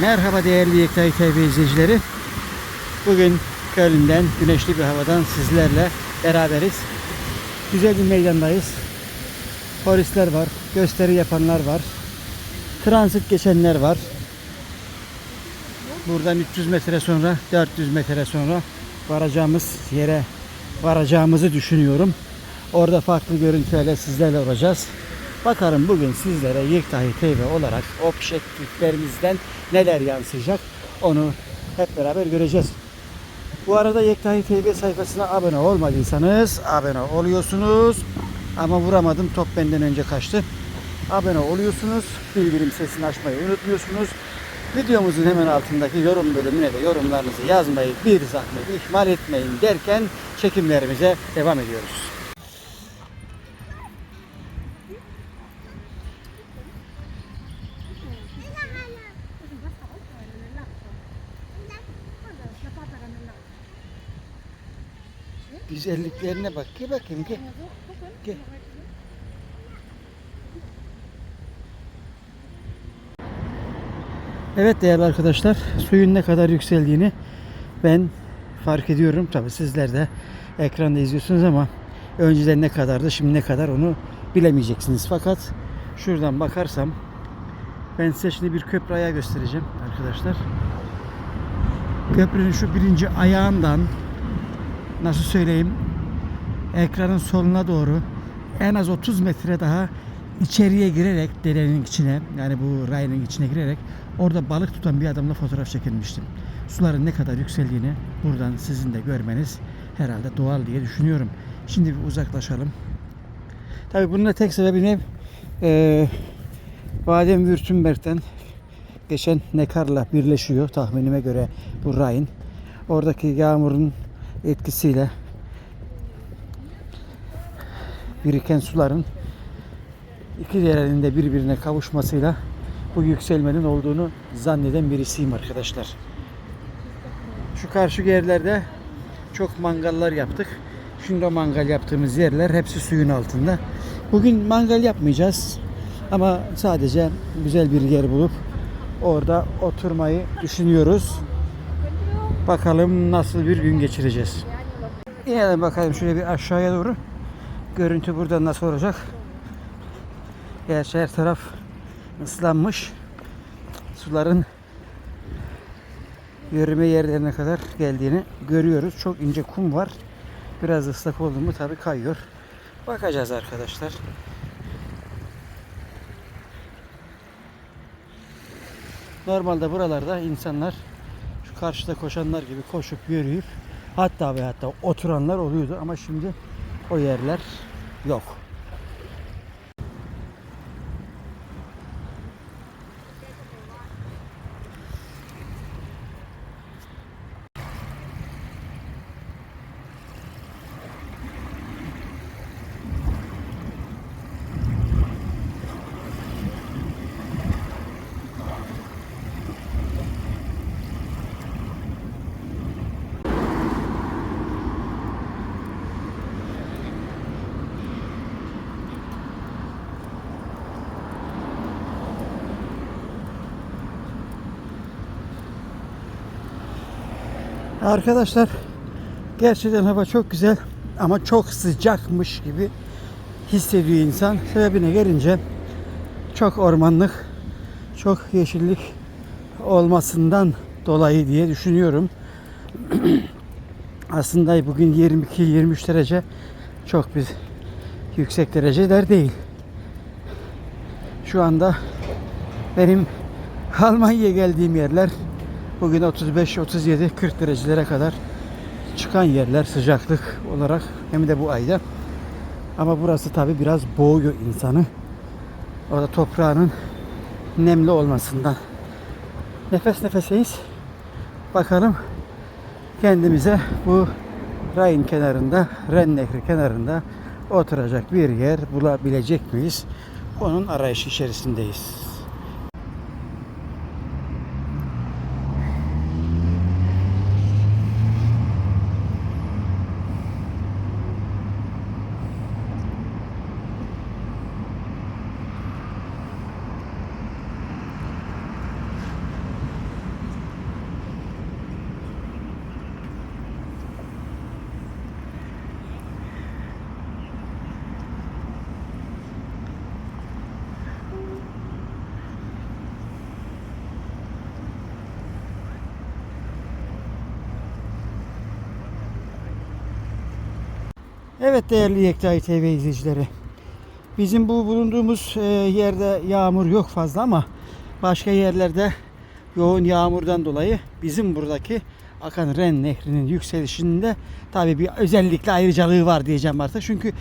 Merhaba değerli Yektay TV izleyicileri. Bugün Köln'den güneşli bir havadan sizlerle beraberiz. Güzel bir meydandayız. Polisler var, gösteri yapanlar var. Transit geçenler var. Buradan 300 metre sonra, 400 metre sonra varacağımız yere varacağımızı düşünüyorum. Orada farklı görüntülerle sizlerle olacağız. Bakalım bugün sizlere Yektahi TV olarak objektiflerimizden neler yansıyacak onu hep beraber göreceğiz. Bu arada Yektahi TV sayfasına abone olmadıysanız abone oluyorsunuz. Ama vuramadım top benden önce kaçtı. Abone oluyorsunuz. Bildirim sesini açmayı unutmuyorsunuz. Videomuzun hemen altındaki yorum bölümüne de yorumlarınızı yazmayı bir zahmet ihmal etmeyin derken çekimlerimize devam ediyoruz. Güzelliklerine bak. Gel bakayım gel. Gel. Evet değerli arkadaşlar suyun ne kadar yükseldiğini ben fark ediyorum. Tabi sizler de ekranda izliyorsunuz ama önceden ne kadardı şimdi ne kadar onu bilemeyeceksiniz. Fakat şuradan bakarsam ben size şimdi bir köprü ayağı göstereceğim arkadaşlar. Köprünün şu birinci ayağından nasıl söyleyeyim ekranın soluna doğru en az 30 metre daha içeriye girerek derenin içine yani bu rayının içine girerek orada balık tutan bir adamla fotoğraf çekilmiştim. Suların ne kadar yükseldiğini buradan sizin de görmeniz herhalde doğal diye düşünüyorum. Şimdi bir uzaklaşalım. Tabi bunun da tek sebebi ne? Ee, Baden-Württemberg'den geçen Nekar'la birleşiyor tahminime göre bu rayın. Oradaki yağmurun etkisiyle biriken suların iki derenin de birbirine kavuşmasıyla bu yükselmenin olduğunu zanneden birisiyim arkadaşlar. Şu karşı yerlerde çok mangallar yaptık. Şimdi o mangal yaptığımız yerler hepsi suyun altında. Bugün mangal yapmayacağız. Ama sadece güzel bir yer bulup orada oturmayı düşünüyoruz. Bakalım nasıl bir gün geçireceğiz. İnelim bakalım şöyle bir aşağıya doğru. Görüntü burada nasıl olacak? Gerçi her taraf ıslanmış. Suların yürüme yerlerine kadar geldiğini görüyoruz. Çok ince kum var. Biraz ıslak oldu mu tabii kayıyor. Bakacağız arkadaşlar. Normalde buralarda insanlar karşıda koşanlar gibi koşup yürüyüp hatta ve hatta oturanlar oluyordu ama şimdi o yerler yok. Arkadaşlar gerçekten hava çok güzel ama çok sıcakmış gibi hissediyor insan. Sebebine gelince çok ormanlık, çok yeşillik olmasından dolayı diye düşünüyorum. Aslında bugün 22-23 derece çok bir yüksek dereceler değil. Şu anda benim Almanya'ya geldiğim yerler Bugün 35, 37, 40 derecelere kadar çıkan yerler sıcaklık olarak hem de bu ayda. Ama burası tabi biraz boğuyor insanı. O da toprağının nemli olmasından. Nefes nefeseyiz. Bakalım kendimize bu rayın kenarında, Ren Nehri kenarında oturacak bir yer bulabilecek miyiz? Onun arayışı içerisindeyiz. Evet değerli Yektay TV izleyicileri. Bizim bu bulunduğumuz e, yerde yağmur yok fazla ama başka yerlerde yoğun yağmurdan dolayı bizim buradaki akan Ren Nehri'nin yükselişinde tabii bir özellikle ayrıcalığı var diyeceğim artık. Çünkü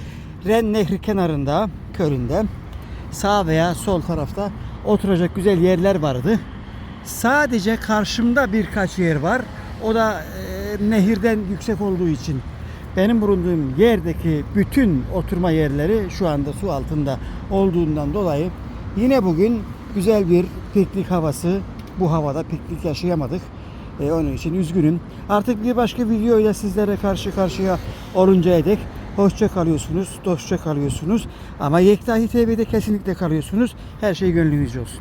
Ren Nehri kenarında, köründe sağ veya sol tarafta oturacak güzel yerler vardı. Sadece karşımda birkaç yer var. O da e, nehirden yüksek olduğu için benim bulunduğum yerdeki bütün oturma yerleri şu anda su altında olduğundan dolayı yine bugün güzel bir piknik havası bu havada piknik yaşayamadık. E, onun için üzgünüm. Artık bir başka videoyla sizlere karşı karşıya oluncaya dek hoşça kalıyorsunuz, dostça kalıyorsunuz. Ama Yektahi TV'de kesinlikle kalıyorsunuz. Her şey gönlünüzce olsun.